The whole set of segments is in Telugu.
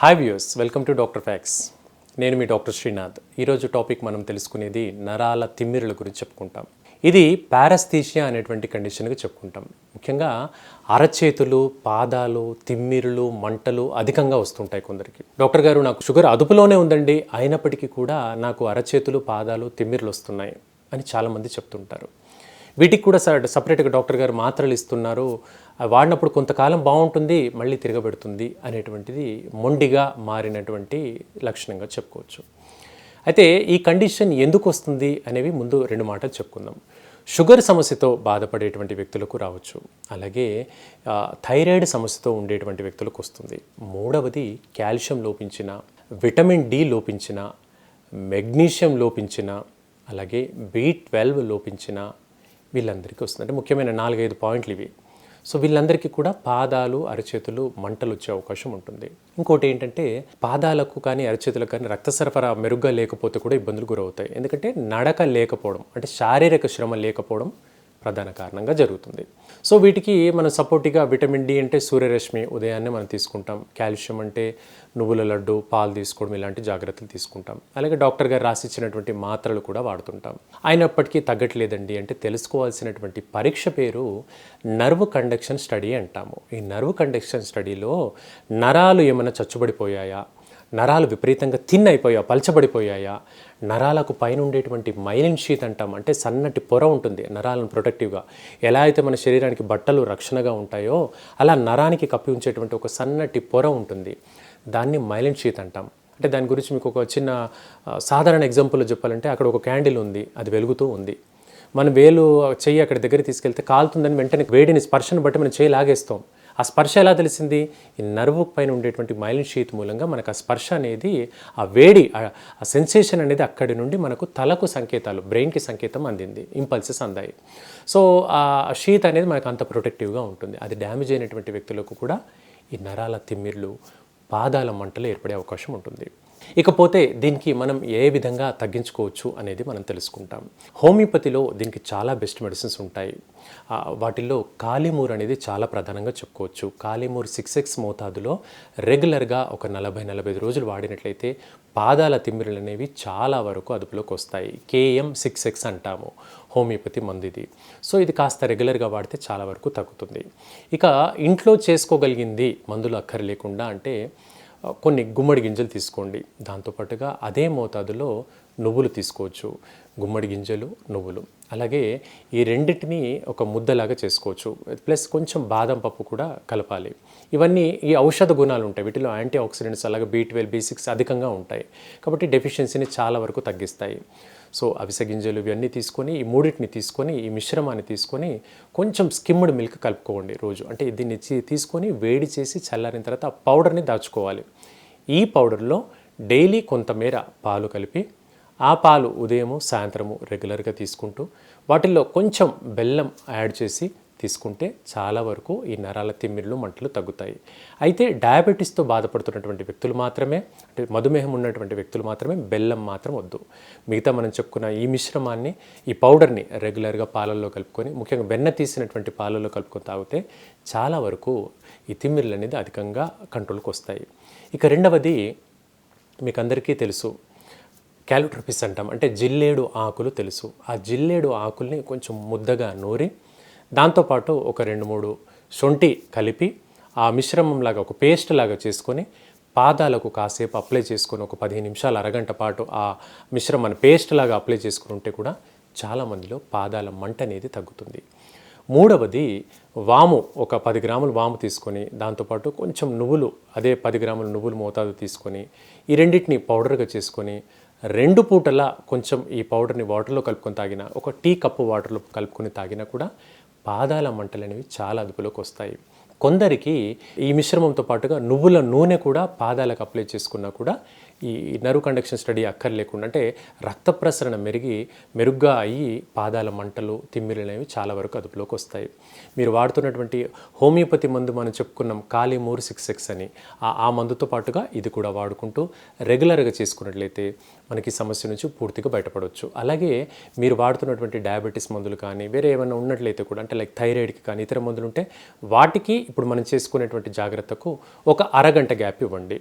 Hi views welcome to doctor facts నేను మీ డాక్టర్ శ్రీనాథ్ ఈరోజు టాపిక్ మనం తెలుసుకునేది నరాల తిమ్మిరుల గురించి చెప్పుకుంటాం. ఇది పారస్థీషియా అనేటువంటి కండిషన్గా చెప్పుకుంటాం. ముఖ్యంగా అరచేతులు పాదాలు తిమ్మిరులు మంటలు అధికంగా వస్తుంటాయి కొందరికి. డాక్టర్ గారు నాకు షుగర్ అదుపులోనే ఉందండి. అయినప్పటికీ కూడా నాకు అరచేతులు పాదాలు తిమ్మిరులు వస్తున్నాయి అని చాలామంది చెప్తుంటారు. వీటికి కూడా సపరేట్గా డాక్టర్ గారు మాత్రలు ఇస్తున్నారు. వాడినప్పుడు కొంతకాలం బాగుంటుంది మళ్ళీ తిరగబెడుతుంది అనేటువంటిది మొండిగా మారినటువంటి లక్షణంగా చెప్పుకోవచ్చు. అయితే ఈ కండిషన్ ఎందుకు వస్తుంది అనేవి ముందు రెండు మాటలు చెప్పుకుందాం. షుగర్ సమస్యతో బాధపడేటువంటి వ్యక్తులకు రావచ్చు. అలాగే థైరాయిడ్ సమస్యతో ఉండేటువంటి వ్యక్తులకు వస్తుంది. మూడవది కాల్షియం లోపించిన విటమిన్ డి లోపించిన మెగ్నీషియం లోపించిన అలాగే బి ట్వెల్వ్ లోపించిన వీళ్ళందరికీ వస్తుంది. అంటే ముఖ్యమైన నాలుగైదు పాయింట్లు ఇవి. సో వీళ్ళందరికీ కూడా పాదాలు అరచేతులు మంటలు వచ్చే అవకాశం ఉంటుంది. ఇంకోటి ఏంటంటే పాదాలకు కానీ అరచేతులకు కానీ రక్త సరఫరా మెరుగ్గా లేకపోతే కూడా ఇబ్బందులు గురవుతాయి. ఎందుకంటే నడక లేకపోవడం అంటే శారీరక శ్రమ లేకపోవడం ప్రధాన కారణంగా జరుగుతుంది. సో వీటికి మనం సపోర్టిగా విటమిన్ డి అంటే సూర్యరశ్మి ఉదయాన్నే మనం తీసుకుంటాం. కాల్షియం అంటే నువ్వుల లడ్డు పాలు తీసుకోవడం ఇలాంటి జాగ్రత్తలు తీసుకుంటాం. అలాగే డాక్టర్ గారు రాసిచ్చినటువంటి మాత్రలు కూడా వాడుతుంటాం. అయినప్పటికీ తగ్గట్లేదండి అంటే తెలుసుకోవాల్సినటువంటి పరీక్ష పేరు నర్వ్ కండక్షన్ స్టడీ అంటాము. ఈ నర్వ్ కండక్షన్ స్టడీలో నరాలు ఏమైనా చచ్చుబడిపోయాయా? నరాలు విపరీతంగా థిన్ అయిపోయా పలచబడిపోయాయా? నరాలకు పైన ఉండేటువంటి మైలిన్ షీత్ అంటాం. అంటే సన్నటి పొర ఉంటుంది నరాలను ప్రొటెక్టివ్గా ఎలా అయితే మన శరీరానికి బట్టలు రక్షణగా ఉంటాయో అలా నరానికి కప్పి ఉంచేటువంటి ఒక సన్నటి పొర ఉంటుంది. దాన్ని మైలిన్ షీత్ అంటాం. అంటే దాని గురించి మీకు ఒక చిన్న సాధారణ ఎగ్జాంపుల్ చెప్పాలంటే అక్కడ ఒక క్యాండిల్ ఉంది అది వెలుగుతూ ఉంది. మనం వేలు చెయ్యి అక్కడ దగ్గర తీసుకెళ్తే కాలుతుందని వెంటనే వేడిని స్పర్శను బట్టి మనం చేయి లాగేస్తాం. ఆ స్పర్శ ఎలా తెలిసింది? ఈ నర్వ్ పైన ఉండేటువంటి మైలిన్ షీత్ మూలంగా మనకు ఆ స్పర్శ అనేది ఆ వేడి ఆ- ఆ సెన్సేషన్ అనేది అక్కడి నుండి మనకు తలకు సంకేతాలు బ్రెయిన్కి సంకేతం అందింది ఇంపల్సెస్ అందాయి. సో ఆ షీత్ అనేది మనకు అంత ప్రొటెక్టివ్గా ఉంటుంది. అది డ్యామేజ్ అయినటువంటి వ్యక్తులకు కూడా ఈ నరాల తిమ్మిర్లు పాదాల మంటలు ఏర్పడే అవకాశం ఉంటుంది. ఇకపోతే దీనికి మనం ఏ విధంగా తగ్గించుకోవచ్చు అనేది మనం తెలుసుకుంటాం. హోమియోపతిలో దీనికి చాలా బెస్ట్ మెడిసిన్స్ ఉంటాయి. వాటిల్లో కాలిమూర్ అనేది చాలా ప్రధానంగా చెప్పుకోవచ్చు. కాలిమూర్ సిక్స్ ఎక్స్ మోతాదులో రెగ్యులర్గా ఒక నలభై నలభై ఐదు రోజులు వాడినట్లయితే పాదాల తిమ్మిరులు అనేవి చాలా వరకు అదుపులోకి వస్తాయి. కేఎం సిక్స్ ఎక్స్ అంటాము హోమియోపతి మందు ఇది సో ఇది కాస్త రెగ్యులర్గా వాడితే చాలా వరకు తగ్గుతుంది. ఇక ఇంట్లో చేసుకోగలిగింది మందులు అక్కర్లేకుండా అంటే కొన్ని గుమ్మడి గింజలు తీసుకోండి. దాంతోపాటుగా అదే మోతాదులో నువ్వులు తీసుకోవచ్చు. గుమ్మడి గింజలు నువ్వులు. అలాగే ఈ రెండింటిని ఒక ముద్దలాగా చేసుకోవచ్చు. ప్లస్ కొంచెం బాదం పప్పు కూడా కలపాలి. ఇవన్నీ ఈ ఔషధ గుణాలు ఉంటాయి. వీటిలో యాంటీ ఆక్సిడెంట్స్ అలాగే బీ ట్వెల్వ్ బీ సిక్స్ అధికంగా ఉంటాయి. కాబట్టి డెఫిషియన్సీని చాలా వరకు తగ్గిస్తాయి. సో అవిసె గింజలు ఇవన్నీ తీసుకొని ఈ మూడింటిని తీసుకొని ఈ మిశ్రమాన్ని తీసుకొని కొంచెం స్కిమ్డ్ మిల్క్ కలుపుకోండి రోజు. అంటే దీన్ని తీసుకొని వేడి చేసి చల్లారిన తర్వాత ఆ పౌడర్ని దాచుకోవాలి. ఈ పౌడర్లో డైలీ కొంతమేర పాలు కలిపి ఆ పాలు ఉదయము సాయంత్రము రెగ్యులర్గా తీసుకుంటూ వాటిల్లో కొంచెం బెల్లం యాడ్ చేసి తీసుకుంటే చాలా వరకు ఈ నరాల తిమ్మిర్లు మంటలు తగ్గుతాయి. అయితే డయాబెటీస్తో బాధపడుతున్నటువంటి వ్యక్తులు మాత్రమే అంటే మధుమేహం ఉన్నటువంటి వ్యక్తులు మాత్రమే బెల్లం మాత్రం వద్దు. మిగతా మనం చెప్పుకున్న ఈ మిశ్రమాన్ని ఈ పౌడర్ని రెగ్యులర్గా పాలల్లో కలుపుకొని ముఖ్యంగా వెన్న తీసినటువంటి పాలల్లో కలుపుకొని తాగితే చాలా వరకు ఈ తిమ్మిర్లు అనేది అధికంగా కంట్రోల్కి వస్తాయి. ఇక రెండవది మీకు అందరికీ తెలుసు క్యాలోట్రపిస్ అంటాం. అంటే జిల్లేడు ఆకులు తెలుసు. ఆ జిల్లేడు ఆకుల్ని కొంచెం ముద్దగా నూరి దాంతోపాటు ఒక రెండు మూడు శొంఠి కలిపి ఆ మిశ్రమం లాగా ఒక పేస్ట్ లాగా చేసుకొని పాదాలకు కాసేపు అప్లై చేసుకొని ఒక పదిహేను నిమిషాలు అరగంట పాటు ఆ మిశ్రమాన్ని పేస్ట్ లాగా అప్లై చేసుకుని ఉంటే కూడా చాలామందిలో పాదాల మంట అనేది తగ్గుతుంది. మూడవది వాము ఒక పది గ్రాములు వాము తీసుకొని దాంతోపాటు కొంచెం నువ్వులు అదే పది గ్రాములు నువ్వులు మోతాదు తీసుకొని ఈ రెండింటిని పౌడర్గా చేసుకొని రెండు పూటలా కొంచెం ఈ పౌడర్ని వాటర్లో కలుపుకొని తాగిన ఒక టీ కప్పు వాటర్లో కలుపుకొని తాగినా కూడా పాదాల మంటలు అనేవి చాలా అదుపులోకి వస్తాయి కొందరికి ఈ మిశ్రమంతో పాటుగా నువ్వుల నూనె కూడా పాదాలకు అప్లై చేసుకున్నా కూడా ఈ నరు కండక్షన్ స్టడీ అక్కర్లేకుండా అంటే రక్త ప్రసరణ మెరిగి మెరుగ్గా అయ్యి పాదాల మంటలు తిమ్మిరులు అనేవి చాలా వరకు అదుపులోకి వస్తాయి. మీరు వాడుతున్నటువంటి హోమియోపతి మందు మనం చెప్పుకున్నాం కాలిమూర్ సిక్స్ సిక్స్ అని. ఆ మందుతో పాటుగా ఇది కూడా వాడుకుంటూ రెగ్యులర్గా చేసుకున్నట్లయితే మనకి సమస్య నుంచి పూర్తిగా బయటపడవచ్చు అలాగే మీరు వాడుతున్నటువంటి డయాబెటీస్ మందులు కానీ వేరే ఏమైనా ఉన్నట్లయితే కూడా అంటే లైక్ థైరాయిడ్కి కానీ ఇతర మందులు ఉంటే వాటికి ఇప్పుడు మనం చేసుకునేటువంటి జాగ్రత్తకు ఒక అరగంట గ్యాప్ ఇవ్వండి.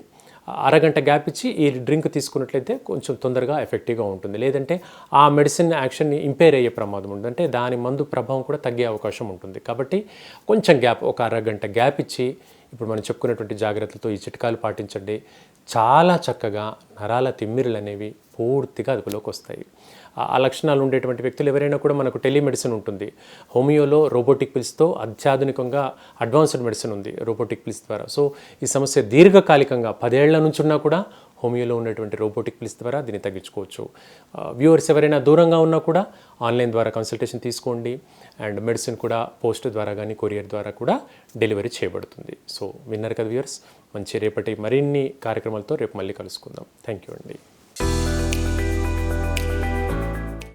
అరగంట గ్యాప్ ఇచ్చి ఈ డ్రింక్ తీసుకున్నట్లయితే కొంచెం తొందరగా ఎఫెక్టివ్గా ఉంటుంది. లేదంటే ఆ మెడిసిన్ యాక్షన్ని ఇంపేర్ అయ్యే ప్రమాదం ఉంటుంది. అంటే దాని మందు ప్రభావం కూడా తగ్గే అవకాశం ఉంటుంది. కాబట్టి కొంచెం గ్యాప్ ఒక అరగంట గ్యాప్ ఇచ్చి ఇప్పుడు మనం చెప్పుకున్నటువంటి జాగ్రత్తలతో ఈ చిట్కాలు పాటించండి. చాలా చక్కగా నరాల తిమ్మిరులు అనేవి పూర్తిగా అదుపులోకి వస్తాయి. ఆ- ఆ లక్షణాలు ఉండేటువంటి వ్యక్తులు ఎవరైనా కూడా మనకు టెలిమెడిసిన్ ఉంటుంది. హోమియోలో రోబోటిక్ పిల్స్తో అత్యాధునికంగా అడ్వాన్స్డ్ మెడిసిన్ ఉంది రోబోటిక్ పిల్స్ ద్వారా. సో ఈ సమస్య దీర్ఘకాలికంగా పదేళ్ళ నుంచి ఉన్నా కూడా హోమియోలో ఉన్నటువంటి రోబోటిక్ పిల్స్ ద్వారా దీన్ని తగ్గించుకోవచ్చు. వ్యూవర్స్ ఎవరైనా దూరంగా ఉన్నా కూడా ఆన్లైన్ ద్వారా కన్సల్టేషన్ తీసుకోండి. అండ్ మెడిసిన్ కూడా పోస్ట్ ద్వారా కానీ కొరియర్ ద్వారా కూడా డెలివరీ చేయబడుతుంది. సో విన్నారు కదా వ్యూవర్స్? మంచి రేపటి మరిన్ని కార్యక్రమాలతో రేపు మళ్ళీ కలుసుకుందాం. థ్యాంక్ యూ అండి.